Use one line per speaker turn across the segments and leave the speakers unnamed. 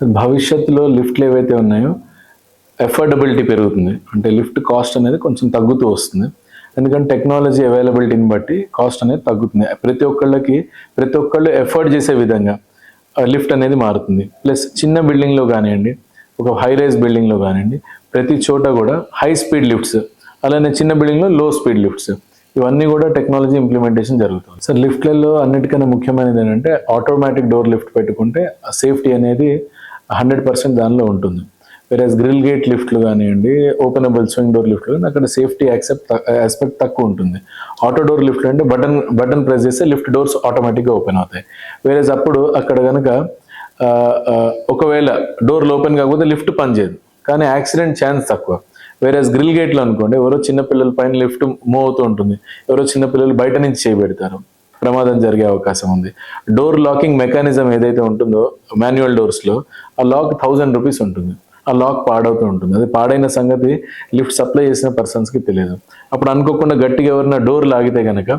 భవిష్యత్తులో లిఫ్ట్లు ఏవైతే ఉన్నాయో ఎఫోర్డబిలిటీ పెరుగుతుంది. అంటే లిఫ్ట్ కాస్ట్ అనేది కొంచెం తగ్గుతూ వస్తుంది. ఎందుకంటే టెక్నాలజీ అవైలబిలిటీని బట్టి కాస్ట్ అనేది తగ్గుతుంది. ప్రతి ఒక్కళ్ళకి ప్రతి ఒక్కళ్ళు ఎఫర్ట్ చేసే విధంగా లిఫ్ట్ అనేది మారుతుంది. ప్లస్ చిన్న బిల్డింగ్లో కానివ్వండి ఒక హై రైజ్ బిల్డింగ్లో కానివ్వండి ప్రతి చోట కూడా హై స్పీడ్ లిఫ్ట్స్ అలానే చిన్న బిల్డింగ్లో లో స్పీడ్ లిఫ్ట్స్ ఇవన్నీ కూడా టెక్నాలజీ ఇంప్లిమెంటేషన్ జరుగుతుంది. సార్ లిఫ్ట్లలో అన్నిటికన్నా ముఖ్యమైనది ఏంటంటే ఆటోమేటిక్ డోర్ లిఫ్ట్ పెట్టుకుంటే సేఫ్టీ అనేది హండ్రెడ్ పర్సెంట్ దానిలో ఉంటుంది. వేరే గ్రిల్ గేట్ లిఫ్ట్లు కానివ్వండి ఓపెనబుల్ స్వింగ్ డోర్ లిఫ్ట్లు కానీ అక్కడ సేఫ్టీ యాక్సెప్ట్ ఆస్పెక్ట్ తక్కువ ఉంటుంది. ఆటో డోర్ లిఫ్ట్లు అంటే బటన్ బటన్ ప్రెస్ చేస్తే లిఫ్ట్ డోర్స్ ఆటోమేటిక్గా ఓపెన్ అవుతాయి. వేరే అప్పుడు అక్కడ కనుక ఒకవేళ డోర్లు ఓపెన్ కాకపోతే లిఫ్ట్ పనిచేయదు కానీ యాక్సిడెంట్ ఛాన్స్ తక్కువ. వేరే గ్రిల్ గేట్లు అనుకోండి ఎవరో చిన్నపిల్లల పైన లిఫ్ట్ మూవ్ అవుతూ ఉంటుంది. ఎవరో చిన్నపిల్లలు బయట నుంచి చేయబెడతారు ప్రమాదం జరిగే అవకాశం ఉంది. డోర్ లాకింగ్ మెకానిజం ఏదైతే ఉంటుందో మాన్యువల్ డోర్స్లో ఆ లాక్ థౌజండ్ రూపీస్ ఉంటుంది. ఆ లాక్ పాడవుతూ ఉంటుంది. అది పాడైన సంగతి లిఫ్ట్ సప్లై చేసిన పర్సన్స్కి తెలియదు. అప్పుడు అనుకోకుండా గట్టిగా ఎవరైనా డోర్ లాగితే కనుక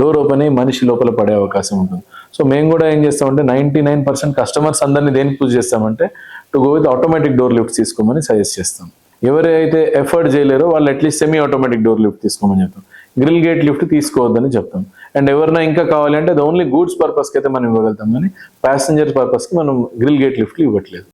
డోర్ ఓపెన్ అయ్యి మనిషి లోపల పడే అవకాశం ఉంటుంది. సో మేము కూడా ఏం చేస్తామంటే నైంటీ నైన్ పర్సెంట్ కస్టమర్స్ అందరినీ దేనికి పూజ చేస్తామంటే to go with automatic door lift తీసుకోమని సజెస్ట్ చేస్తాం. ఎవరైతే ఎఫర్ట్ చేయలేరో వాళ్ళు at least semi automatic door lift తీసుకోమని చెప్తాం. గ్రిల్ గేట్ లిఫ్ట్ తీసుకోవద్దని చెప్తాం. అండ్ ఎవరైనా ఇంకా కావాలి అంటే అది ఓన్లీ గూడ్స్ పర్పస్కి అయితే మనం ఇవ్వగలుగుతాం. కానీ ప్యాసింజర్ పర్పస్కి మనం గ్రిల్ గేట్ లిఫ్ట్లు ఇవ్వట్లేదు.